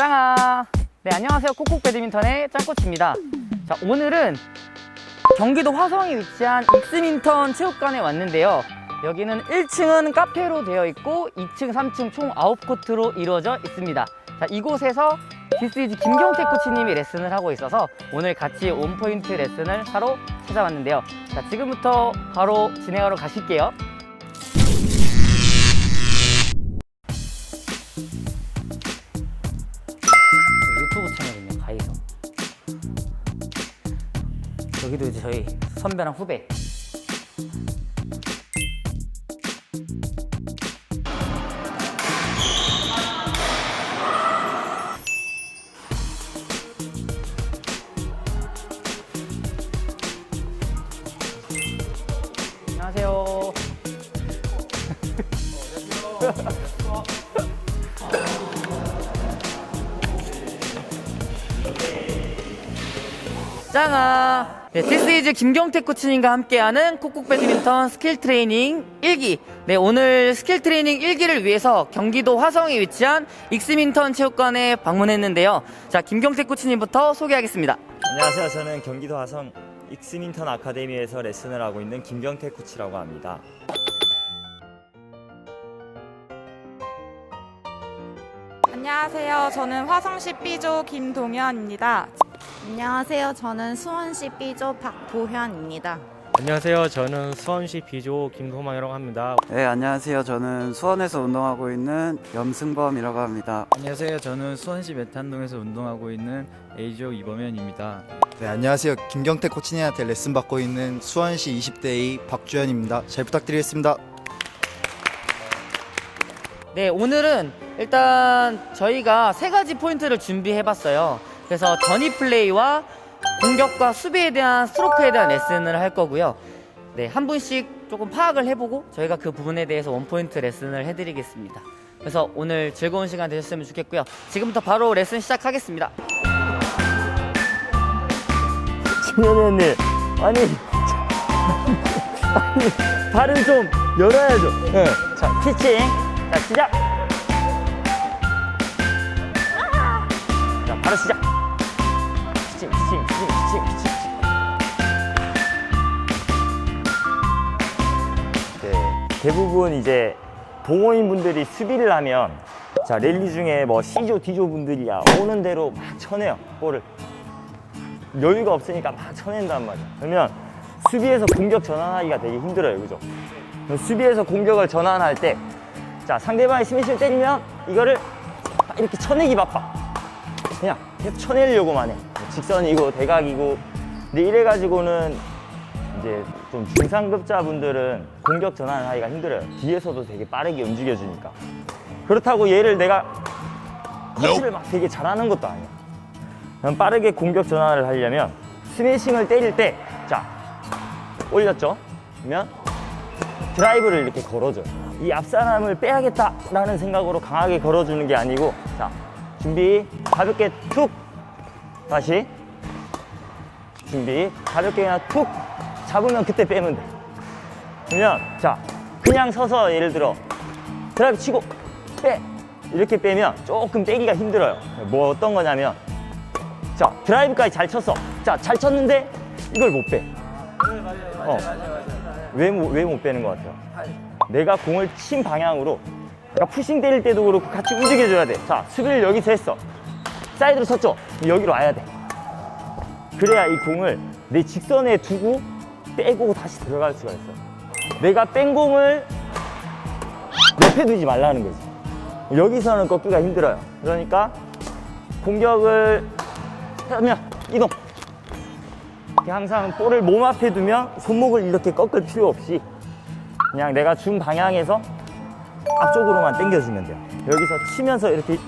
짱아. 네, 안녕하세요. 콕콕 배드민턴의 짱코치입니다. 자, 오늘은 경기도 화성에 위치한 익스민턴 체육관에 왔는데요. 여기는 1층은 카페로 되어 있고 2층, 3층 총 9코트로 이루어져 있습니다. 자, 이곳에서 디스이즈 김경태 코치님이 레슨을 하고 있어서 오늘 같이 원포인트 레슨을 하러 찾아왔는데요. 자, 지금부터 바로 진행하러 가실게요. 여기도 이제 저희 선배랑 후배. 짱아. 네, 디스이즈 김경태 코치님과 함께하는 콕콕 배드민턴 스킬 트레이닝 1기. 네, 오늘 스킬 트레이닝 1기를 위해서 경기도 화성에 위치한 익스민턴 체육관에 방문했는데요. 자, 김경태 코치님부터 소개하겠습니다. 안녕하세요. 저는 경기도 화성 익스민턴 아카데미에서 레슨을 하고 있는 김경태 코치라고 합니다. 안녕하세요. 저는 화성시 B조 김동현입니다. 안녕하세요. 저는 수원시 B조 박보현입니다. 안녕하세요. 저는 수원시 비조 김도망이라고 합니다. 네, 안녕하세요. 저는 수원에서 운동하고 있는 염승범이라고 합니다. 안녕하세요. 저는 수원시 메탄동에서 운동하고 있는 A조 이범현입니다. 네, 안녕하세요. 김경태 코치님한테 레슨 받고 있는 수원시 20대의 박주현입니다. 잘 부탁드리겠습니다. 네, 오늘은 일단 저희가 세 가지 포인트를 준비해 봤어요. 그래서 전위 플레이와 공격과 수비에 대한 스트로크에 대한 레슨을 할 거고요. 네, 한 분씩 조금 파악을 해보고 저희가 그 부분에 대해서 원포인트 레슨을 해드리겠습니다. 그래서 오늘 즐거운 시간 되셨으면 좋겠고요. 지금부터 바로 레슨 시작하겠습니다. 김현우 언니, 아니, 아니, 발은 좀 열어야죠. 네. 자, 피칭. 자, 시작. 자, 바로 시작. 대부분 이제 동호인 분들이 수비를 하면 자 랠리 중에 뭐 C조, D조 분들이야 오는 대로 막 쳐내요 볼을 여유가 없으니까 막 쳐낸단 말이야. 그러면 수비에서 공격 전환하기가 되게 힘들어요. 그죠? 수비에서 공격을 전환할 때, 자, 상대방이 스매시를 때리면 이거를 막 이렇게 쳐내기 바빠. 그냥 계속 쳐내려고만 해. 직선이고 대각이고. 근데 이래가지고는 이제 좀 중상급자 분들은 공격 전환을 하기가 힘들어요. 뒤에서도 되게 빠르게 움직여주니까. 그렇다고 얘를 내가 커치를 막 되게 잘하는 것도 아니야. 그럼 빠르게 공격 전환을 하려면 스매싱을 때릴 때, 자, 올렸죠? 그러면 드라이브를 이렇게 걸어줘요. 이 앞사람을 빼야겠다라는 생각으로 강하게 걸어주는 게 아니고, 자, 준비, 가볍게 툭! 다시. 준비, 가볍게 그냥 툭! 잡으면 그때 빼면 돼. 그러면, 자, 그냥 서서 예를 들어, 드라이브 치고, 빼! 이렇게 빼면 조금 빼기가 힘들어요. 뭐 어떤 거냐면, 자, 드라이브까지 잘 쳤어. 자, 잘 쳤는데 이걸 못 빼. 어. 왜, 못- 빼는 것 같아요? 내가 공을 친 방향으로 내가 푸싱 때릴 때도 그렇고 같이 움직여줘야 돼. 자, 수비를 여기서 했어. 사이드로 쳤죠? 여기로 와야 돼. 그래야 이 공을 내 직선에 두고 빼고 다시 들어갈 수가 있어. 내가 뺀 공을 옆에 두지 말라는 거지. 여기서는 꺾기가 힘들어요. 그러니까 공격을 하면 이동. 항상 볼을 몸 앞에 두면 손목을 이렇게 꺾을 필요 없이 그냥 내가 준 방향에서 앞쪽으로만 당겨주면 돼요. 여기서 치면서 이렇게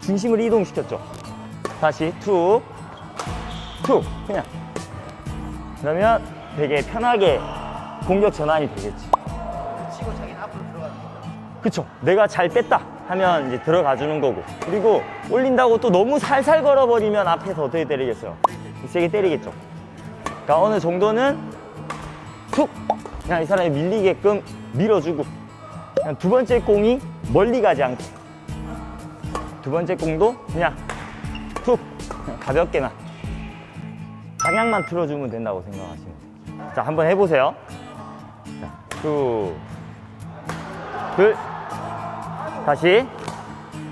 중심을 이동시켰죠. 다시 툭, 툭, 그냥. 그러면 되게 편하게 공격 전환이 되겠지. 그쵸. 내가 잘 뺐다 하면 이제 들어가 주는 거고. 그리고 올린다고 또 너무 살살 걸어버리면 앞에서 어떻게 때리겠어요? 세게 때리겠죠. 그러니까 어느 정도는 툭! 그냥 이 사람이 밀리게끔 밀어주고. 그냥 두 번째 공이 멀리 가지 않게. 두 번째 공도 그냥 툭 그냥 가볍게만 방향만 틀어주면 된다고 생각하시면 돼요. 자 한번 해보세요. 자, 두, 둘, 다시.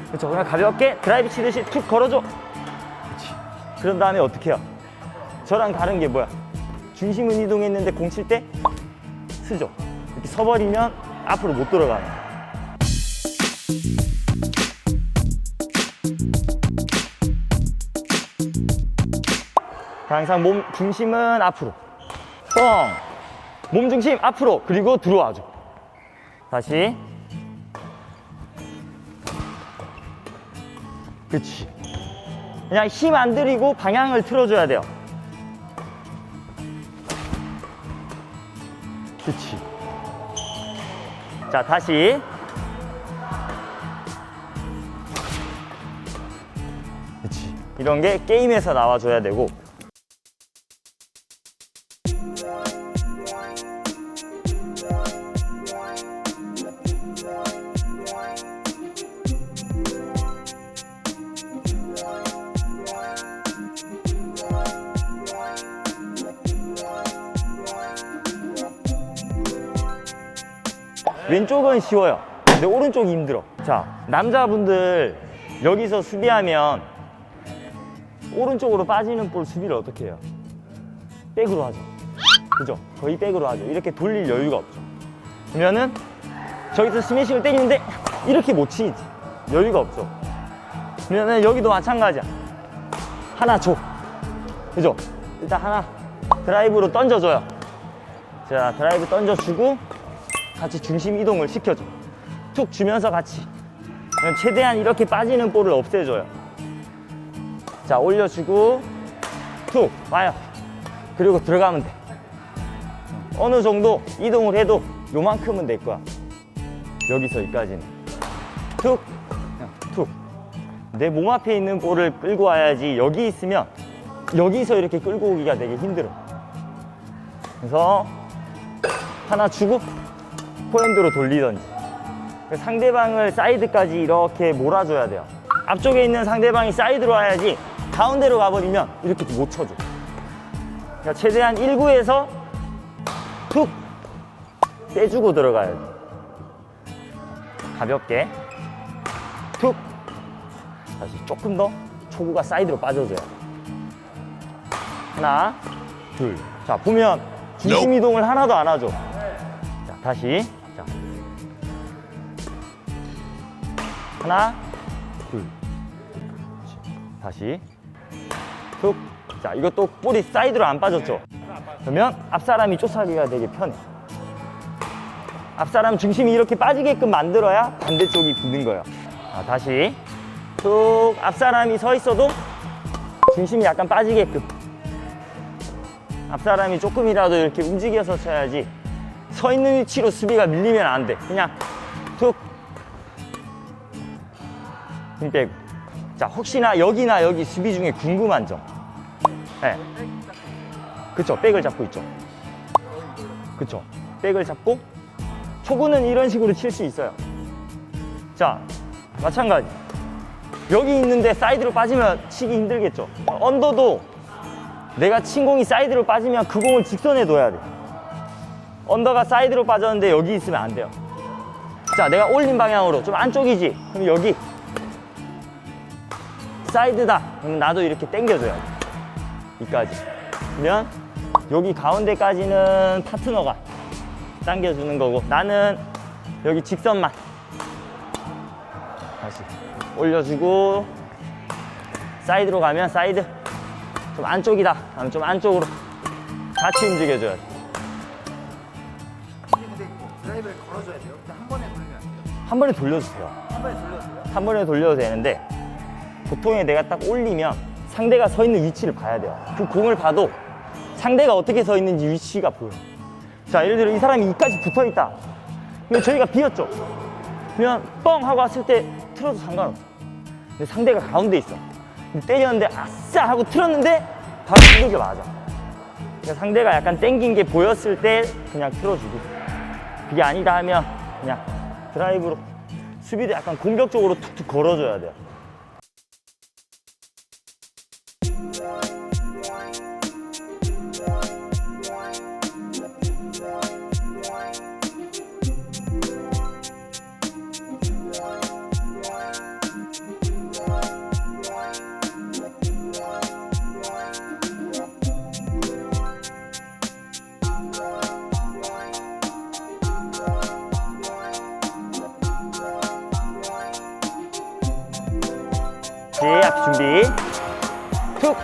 그렇죠. 그냥 가볍게 드라이브 치듯이 툭 걸어줘. 그렇지. 그런 다음에 어떻게 해요? 저랑 다른 게 뭐야? 중심은 이동했는데 공 칠때 쓰죠. 이렇게 서버리면 앞으로 못 돌아가는. 거야. 항상 몸 중심은 앞으로. 뻥. 몸 중심 앞으로. 그리고 들어와줘. 다시. 그렇지. 그냥 힘 안 들이고 방향을 틀어줘야 돼요. 그렇지. 자, 다시. 그렇지. 이런 게 게임에서 나와줘야 되고. 왼쪽은 쉬워요. 근데 오른쪽이 힘들어. 자, 남자분들 여기서 수비하면 오른쪽으로 빠지는 볼 수비를 어떻게 해요? 백으로 하죠. 그죠? 거의 백으로 하죠. 이렇게 돌릴 여유가 없죠. 그러면은 저기서 스매싱을 때리는데 이렇게 못 치지. 여유가 없죠. 그러면은 여기도 마찬가지야. 하나 줘. 그죠? 일단 하나 드라이브로 던져줘요. 자, 드라이브 던져주고 같이 중심 이동을 시켜줘. 툭 주면서 같이. 최대한 이렇게 빠지는 볼을 없애줘요. 자, 올려주고, 툭, 와요. 그리고 들어가면 돼. 어느 정도 이동을 해도 요만큼은 될 거야. 여기서 여기까지는. 툭, 그냥 툭. 내 몸 앞에 있는 볼을 끌고 와야지 여기 있으면 여기서 이렇게 끌고 오기가 되게 힘들어. 그래서 하나 주고 포핸드로 돌리던지. 상대방을 사이드까지 이렇게 몰아줘야 돼요. 앞쪽에 있는 상대방이 사이드로 와야지 가운데로 가버리면 이렇게 못 쳐줘. 그러니까 최대한 1구에서 툭 빼주고 들어가야 돼. 가볍게 툭. 다시 조금 더 초구가 사이드로 빠져줘야 돼. 하나 둘자 보면 중심 이동을 하나도 안 하죠. 자, 다시. 하나, 둘. 다시. 툭. 자, 이것도 볼이 사이드로 안 빠졌죠? 그러면 앞사람이 쫓아가기가 되게 편해. 앞사람 중심이 이렇게 빠지게끔 만들어야 반대쪽이 붙는 거예요. 자, 다시. 툭. 앞사람이 서 있어도 중심이 약간 빠지게끔. 앞사람이 조금이라도 이렇게 움직여서 쳐야지 서 있는 위치로 수비가 밀리면 안 돼. 그냥 힘 빼고. 자, 혹시나 여기나 여기 수비 중에 궁금한 점. 네. 그쵸, 백을 잡고 있죠. 그쵸. 백을 잡고 초구는 이런 식으로 칠 수 있어요. 자, 마찬가지. 여기 있는데 사이드로 빠지면 치기 힘들겠죠. 언더도 내가 친 공이 사이드로 빠지면 그 공을 직선에 둬야 돼. 언더가 사이드로 빠졌는데 여기 있으면 안 돼요. 자, 내가 올린 방향으로 좀 안쪽이지? 그럼 여기 사이드다. 그러면 나도 이렇게 당겨줘야 돼. 이까지. 그러면 여기 가운데까지는 파트너가 당겨주는 거고 나는 여기 직선만 다시 올려주고 사이드로 가면 사이드 좀 안쪽이다. 하면 좀 안쪽으로 같이 움직여줘야 돼. 드라이브를 걸어줘야 돼요. 한 번에 돌리면 안 돼요. 한 번에 돌려주세요. 한 번에 돌려서요. 한 번에 돌려도 되는데 보통에 내가 딱 올리면 상대가 서 있는 위치를 봐야 돼요. 그 공을 봐도 상대가 어떻게 서 있는지 위치가 보여. 자, 예를 들어 이 사람이 이까지 붙어 있다. 그러면 저희가 비었죠. 그러면 뻥 하고 왔을 때 틀어도 상관없어. 근데 상대가 가운데 있어. 근데 때렸는데 아싸 하고 틀었는데 바로 이게 맞아. 그러니까 상대가 약간 땡긴 게 보였을 때 그냥 틀어주고 그게 아니다 하면 그냥 드라이브로 수비도 약간 공격적으로 툭툭 걸어줘야 돼요. 준비. 툭.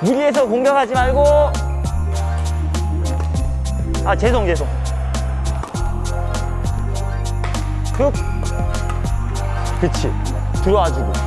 무리해서 공격하지 말고. 아, 죄송, 죄송. 툭. 그치. 들어와주고.